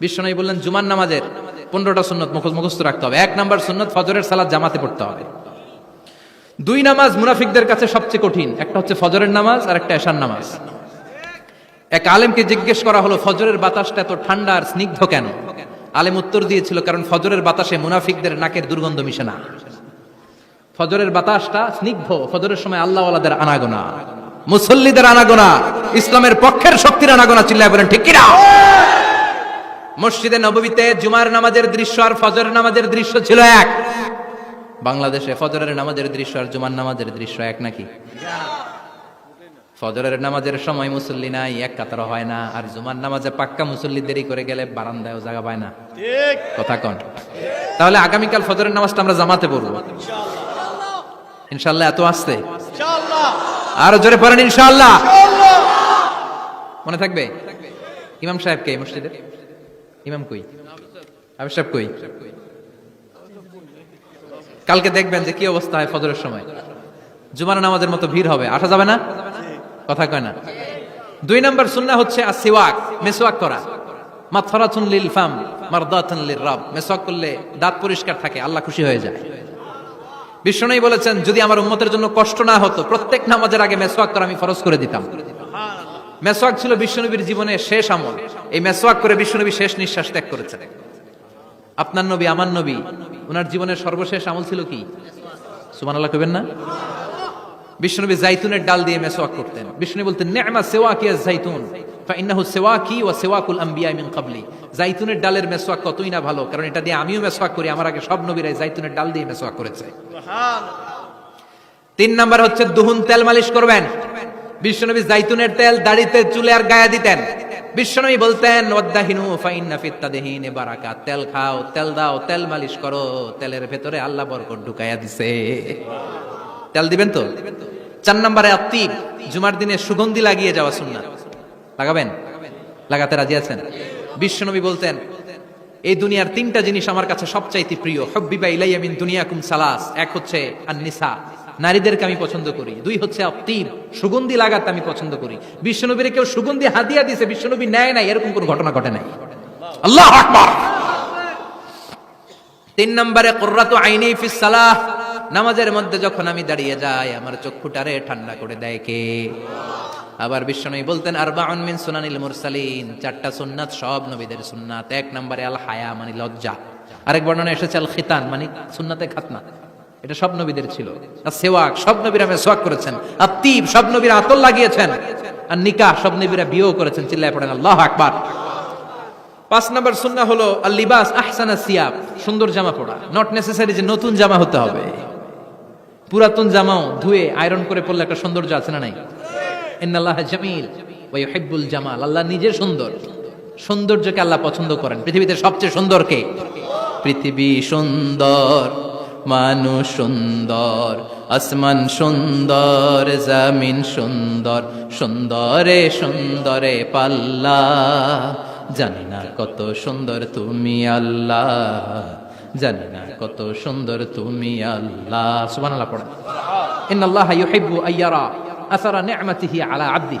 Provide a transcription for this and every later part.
বিশ্বনবী বললেন, জুমার নামাজের পনেরোটা সুন্নত মুখস্থ মুখস্থ রাখতে হবে। এক নাম্বার সুন্নত, ফজরের সালাদ জামাতে পড়তে হবে। দুই নামাজ মুনাফিকদের কাছে সবচেয়ে কঠিন। একটা হচ্ছে ফজরের নামাজ, আর একটা এশার নামাজ। এক আলেমকে জিজ্ঞেস করা হলো, ফজরের বাতাসটা এত ঠান্ডা আর স্নিগ্ধ কেন? আলেম উত্তর দিয়েছিল, কারণ ফজরের বাতাসে মুনাফিকদের নাকের দুর্গন্ধ মিশে না। ফজরের বাতাসটা স্নিগ্ধ, ফজরের সময় আল্লাহওয়ালাদের আনাগোনা। মুসল্লিদের আনাগোনা, ইসলামের পক্ষের শক্তির আনাগোনা চিল্লায় বলেন, ঠিক কিনা? মসজিদে নববীতে জুমার নামাজের দৃশ্য আর ফজরের নামাজের দৃশ্য ছিল এক। বাংলাদেশে ফজরের নামাজের দৃশ্য আর জুমার নামাজের দৃশ্য এক নাকি? ফজরের নামাজের সময় মুসল্লি নাই, এক কাতার হয় না। আর জুমার নামাজে পাক্কা মুসল্লি দেরি করে গেলে বারান্দায়ও জায়গা পায় না। কথা কন। তাহলে আগামীকাল ফজরের নামাজটা আমরা জামাতে পড়ব। ইনশাল্লাহ এত আসতে। আরও জোরে পড়েন ইনশাল্লাহ মনে থাকবে? ইমাম সাহেব কে মসজিদের? ইমাম কই? আবির সাহেব কই? কালকে দেখবেন যে কি অবস্থা হয় ফজরের সময়। জুমার নামাজের মতো ভিড় হবে। আসা যাবে না? কথা কয় না। দুই নম্বর সুন্নাহ হচ্ছে আসিওয়াক মেসওয়াক করা। লিল ফাম লির রব। মেসওয়াক করলে দাঁত পরিষ্কার থাকে, আল্লাহ খুশি হয়ে যায়। বিষ্ণুই বলেছেন, যদি আমার উম্মতের জন্য কষ্ট না হতো, প্রত্যেক নামাজের আগে মেসওয়াক করা আমি ফরজ করে দিতাম। মেসওয়াক ছিল বিশ্বনবীর জীবনের শেষ আমল। এই মেসোয়াক করে বিশ্বনবী শেষ নিঃশ্বাস ত্যাগ করেছেন। আপনার নবী, আমার নবী, ওনার জীবনের সর্বশেষ আমল ছিল কি? সুমান আল্লাহ কবেন না? বিশ্বনবী জাইতুনের ডাল দিয়ে মেসোয়াক করতেন। বিষ্ণু বলতেন কি জাইতুন ফাইন্নাহু আম্বিয়া মিন জাইতুনের ডালের কতই না ভালো, কারণ এটা দিয়ে আমিও করি, আমার আগে সব জাইতুনের ডাল দিয়ে করেছে। তিন নাম্বার হচ্ছে, দুহুন তেল মালিশ করবেন। বিশ্বনবী জাইতুনের তেল দাড়িতে, চুলে আর গায়ে দিতেন। বিশ্বনবী বলতেন, ওয়াদ্দাহিনু ফাইন্না ফিত্তাদেহিন বারাকাত তেল খাও, তেল দাও, তেল মালিশ করো। তেলের ভেতরে আল্লাহ বরকত ঢুকাইয়া দিছে। তেল দিবেন তো? চার নম্বরে আত্মিব জুমার দিনে সুগন্ধি লাগিয়ে যাওয়া সুন্নাত। লাগাবেন? লাগাতে রাজি আছেন? বিশ্বনবী বলতেন, এই দুনিয়ার তিনটা জিনিস আমার কাছে সবচাইতে প্রিয়। হব্বিবা ইলাইয়া মিন দুনিয়াকুম সালাস। এক হচ্ছে আন-নিসা। নারীদেরকে আমি পছন্দ করি। দুই হচ্ছে আত্মিব সুগন্ধি লাগাতে আমি পছন্দ করি। বিশ্বনবীর কেউ সুগন্ধি হাদিয়া দিছে, বিশ্বনবী নেয় নাই, এরকম কোন ঘটনা ঘটে নাই। আল্লাহ তিন নম্বরে, কুররাতু আইনি ফিস সালাহ, নামাজের মধ্যে যখন আমি দাঁড়িয়ে যাই, আমার চক্ষুটারে ঠান্ডা করে দেয় কে? আবার বিশ্বনবী বলতেন, আরবাউন মিন সুনানিল মুরসালিন, চারটা সুন্নাত সব নবীদের সুন্নাত। এক নম্বরে, আল হায়া মানে লজ্জা। আরেক বর্ণনা এসেছে, আল খিতান মানে সুন্নাতে খাতনা। এটা সব নবীদের ছিল। আর সেওয়াক, সব নবীরা মেসওয়াক করেছেন। আর তিব, সব নবীরা আতল লাগিয়েছেন। আর নিকাহ, সব নবীরা বিয়েও করেছেন, চিল্লায় পড়েন, আল্লাহ আকবার। পাঁচ নাম্বার সুন্নাহ হলো, আল লিবাস আহসানা সিয়াব, সুন্দর জামা পরা নট নেসেসারি যে নতুন জামা হতে হবে। পুরাতন জামাও ধুয়ে আয়রন করে পরলে একটা সৌন্দর্য আছে না নাই? ইন্নাল্লাহ জামিল ওয়া ইউহিব্বুল জামাল। আল্লাহ নিজে সুন্দর। সৌন্দর্যকে আল্লাহ পছন্দ করেন। পৃথিবীতে সবচেয়ে সুন্দর কে? পৃথিবী সুন্দর। মানুষ সুন্দর, আসমান সুন্দর, জামিন সুন্দর, সুন্দরে সুন্দরে পাল্লা। জানি না কত সুন্দর তুমি আল্লাহ, জানি না কত সুন্দর তুমি আল্লাহ। সুবহানাল্লাহ পড়েন ইন্নাল্লাহ ইউহিব্বু আইয়ারা আসারা নি'মাতিহি আলা আবদি।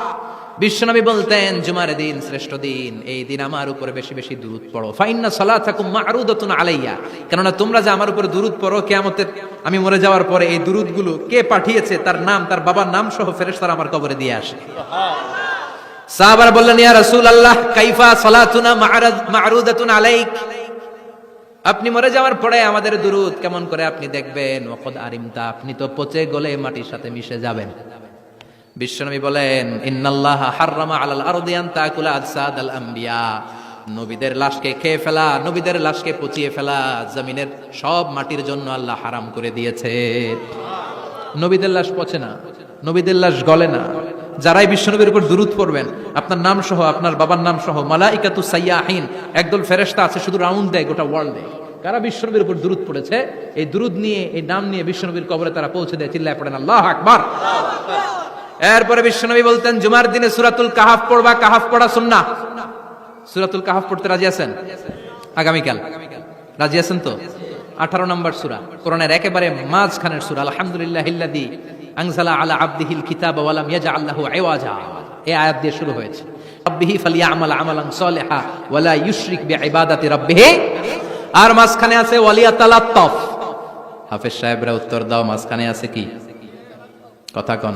বিশ্বনবী বলতেন, জুমার দিন শ্রেষ্ঠ দিন, এই দিন আমার উপরে বেশি বেশি দুরুদ পড়ো। ফাইন্না সালাতাকুম মা'রুদাতুন আলাইয়া। কেননা তোমরা যে আমার উপরে দুরুদ পড়ো, কিয়ামতের আমি মরে যাওয়ার পরে এই দুরুদগুলো কে পাঠিয়েছে, তার নাম, তার বাবার নাম সহ ফেরেশতারা আমার কবরে দিয়ে আসে। বললেন, ইয়া রাসূলুল্লাহ, কাইফা সালাতুনা মা'রুদাতুন আলাইক? আপনি মরে যাওয়ার পরে আমাদের দুরুদ কেমন করে আপনি দেখবেন? ওকদ আরিমতা, আপনি তো পচে গলে মাটির সাথে মিশে যাবেন। বিশ্বনবী বলেন, ইন্নাল্লাহ হাররামা আলাল আরদি আন তাকুলা আজসাদ আল আম্বিয়া। নবীদের লাশকে খেয়ে ফেলা, নবীদের লাশকে পচিয়ে ফেলা, জমিনের সব মাটির জন্য আল্লাহ হারাম করে দিয়েছে। নবীদের লাশ পচে না, নবীদের লাশ গলে না। যারাই বিশ্বনবীর উপর দুরুদ পড়বেন, আপনার নাম সহ, আপনার বাবার নাম সহ, মালাইকাতু সাইয়াহিন, একদল ফেরেশতা আছে, শুধু রাউন্ড দেয়, গোটা ওয়ার্ল্ডে কারা বিশ্বনবীর উপর দুরুদ পড়েছে? এই দুরুদ নিয়ে, এই নাম নিয়ে বিশ্বনবীর কবরে তারা পৌঁছে দেয়, চিল্লায় পড়েন, আল্লাহ আকবার! এরপরে বিশ্বনবী বলতেন, জুমার দিনে সুরাতুল কাহাফ পড়বা, কাহাফ পড়া সুন্না সুরাতুল কাহাফ পড়তে রাজি আছেন? আগামীকাল। রাজি আছেন তো? আঠারো নম্বর সুরা, কোরআনের একেবারে মাঝখানের সুরা আলহামদুলিল্লাহ ইল্লাদি আনজালা আলা আবদিহিল কিতাব ওয়ালাম ইয়াজআল্লাহু আওয়াজা এই আয়াত দিয়ে শুরু হয়েছে। রাব্বিহি ফালিয়ামাল আমালান সালিহা ওয়ালা ইউশরিক বিইবাদাতি রাব্বিহি। আর মাঝখানে আছে ওয়ালিয়া তালাত্তাফ হাফেজ সাহেবরা উত্তর দাও, মাঝখানে আছে কি? কথা কন।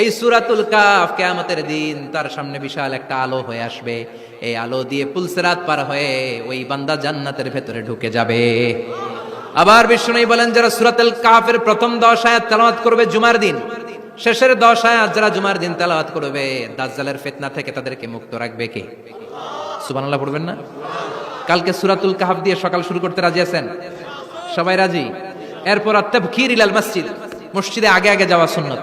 এই সুরাতুল কাফ কেয়ামতের দিন তার সামনে বিশাল একটা আলো হয়ে আসবে। এই আলো দিয়ে পুলসেরাত পার হয়ে ওই বান্দা জান্নাতের ভেতরে ঢুকে যাবে। আবার বিষ্ণু বলেন, যারা সুরাতুল কাফের প্রথম দশ আয়াত তেলাওয়াত করবে জুমার দিন, শেষের দশ আয়াত যারা জুমার দিন তেলাওয়াত করবে, দাজ্জালের ফিতনা থেকে তাদেরকে মুক্ত রাখবে কে? সুবহানাল্লাহ পড়বেন না? কালকে সুরাতুল কাহাফ দিয়ে সকাল শুরু করতে রাজি আছেন? সবাই রাজি? এরপর তাবকির ইলাল মসজিদ, মসজিদে আগে আগে যাওয়া সুন্নত।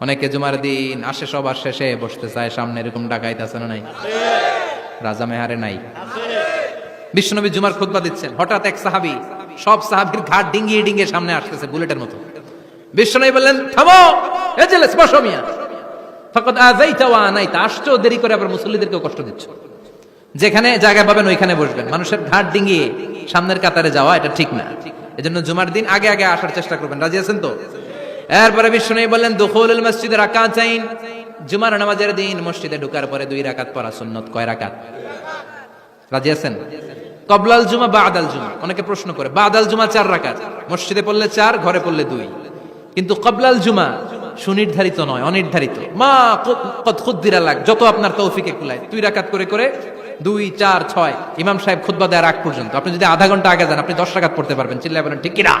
অনেকে জুমার দিন আসে, সবার শেষে বসতে চায়, সামনে এরকম ডাকাইতে আছে না নাই? রাজা মেহারে নাই। বিষ্ণনবী জুমার খুতবা দিচ্ছেন। হঠাৎ এক সাহাবি, সব সাহাবির ঘাট ডিঙ্গিয়ে ডিঙ্গিয়ে সামনে আসতেছে বুলেটের মতো। বিষ্ণনবী বললেন, থামো এজেলেস দেরি করে আবার কষ্ট দিচ্ছ। যেখানে পাবেন, ওইখানে বসবেন। মানুষের ঘাট সামনের কাতারে যাওয়া, এটা ঠিক না। এজন্য জুমার দিন আগে আগে আসার চেষ্টা করবেন। রাজি আছেন তো? এরপরে বিষ্ণু বললেন দুখুল মসজিদে রাকাত চাইন। জুমার নামাজের দিন মসজিদে ঢুকার পরে দুই রাকাত পড়া সুন্নত। কয় রাকাত? রাজি আছেন? কবলাল জুমা বা আদাল জুমা। অনেকে প্রশ্ন করে বা আদাল জুমা চার রাকাত? মসজিদে পড়লে চার, ঘরে পড়লে দুই। কিন্তু কবলাল জুমা সুনির্ধারিত নয়, অনির্ধারিত। মা কত খুদ্দিরা লাগ, যত আপনার তৌফিকে কুলায়। দুই রাকাত করে করে দুই, চার, ছয়। ইমাম সাহেব খুদ্া দেওয়ার আগ পর্যন্ত। আপনি যদি আধা ঘণ্টা আগে যান, আপনি দশ রাকাত পড়তে পারবেন। চিল্লাই বলেন, ঠিক কিনা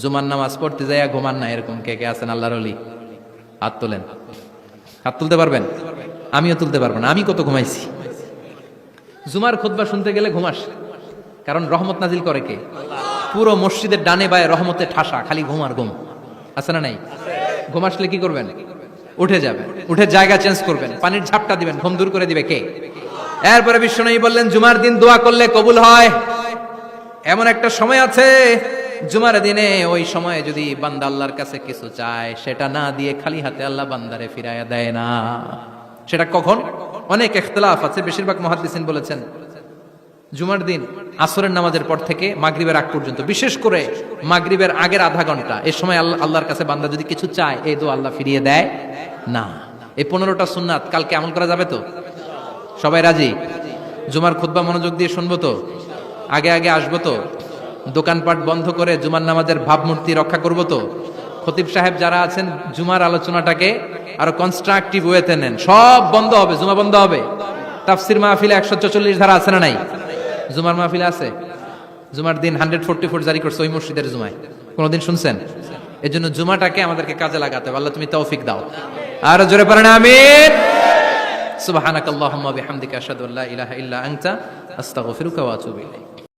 জুমার নামাজ পড়তে যাইয়া ঘুমান না, এরকম কে কে আছেন আল্লাহর অলি হাত তোলেন। হাত তুলতে পারবেন? আমিও তুলতে পারব না, আমি কত ঘুমাইছি? জুমার খুতবা শুনতে গেলে ঘুমাস। কারণ রহমত নাজিল করে কে? পুরো মসজিদের ডানে বায়ে রহমতে ঠাসা, খালি ঘুমার ঘুম। আছে না নাই? ঘুম আসলে কি করবেন? উঠে যাবেন, উঠে জায়গা চেঞ্জ করবেন, পানির ঝাপটা দিবেন, ঘুম দূর করে দিবে কে? এরপরে বিষ্ণু বললেন, জুমার দিন দোয়া করলে কবুল হয়। এমন একটা সময় আছে জুমার দিনে ওই সময়ে যদি বান্দা আল্লাহর কাছে কিছু চায়, সেটা না দিয়ে খালি হাতে আল্লাহ বান্দারে ফিরাইয়া দেয় না। সেটা কখন? অনেক ইখতলাফ আছে, বেশিরভাগ মহাদ্দিসিন বলেছেন। জুমার দিন, আসরের নামাজের পর থেকে মাগরিবের আগ পর্যন্ত, বিশেষ করে মাগরিবের আগের আধা ঘণ্টা এই সময় আল্লাহ, আল্লাহর কাছে বান্দা যদি কিছু চায়, এই দো আল্লাহ ফিরিয়ে দেয় না। এই পনেরোটা সুন্নাত কালকে আমল করা যাবে তো? সবাই রাজি? জুমার খুদ্া মনোযোগ দিয়ে শুনব তো? আগে আগে আসব তো? দোকানপাট বন্ধ করে জুমার নামাজের ভাবমূর্তি রক্ষা করব তো? খতিব সাহেব যারা আছেন, জুমার আলোচনাটাকে আরও কনস্ট্রাকটিভ ওয়েতে নেন। সব বন্ধ হবে, জুমা বন্ধ হবে। তাফসির মাহফিলে একশো চল্লিশ ধারা আছে না নাই? জুমার মাহফিলে আছে? জুমার দিন হান্ড্রেড ফোর্টি ফোর জারি করছে ওই মসজিদের জুমায়। কোনোদিন শুনছেন? এই জন্য জুমাটাকে আমাদেরকে কাজে লাগাতে হবে। আল্লাহ তুমি তৌফিক দাও। আর জোরে পারেন আমিন। সুবহানাকাল্লাহুম্মা বিহামদিকা আশহাদু আল্লা ইলাহা ইল্লা আনতা, আস্তাগফিরুকা ওয়া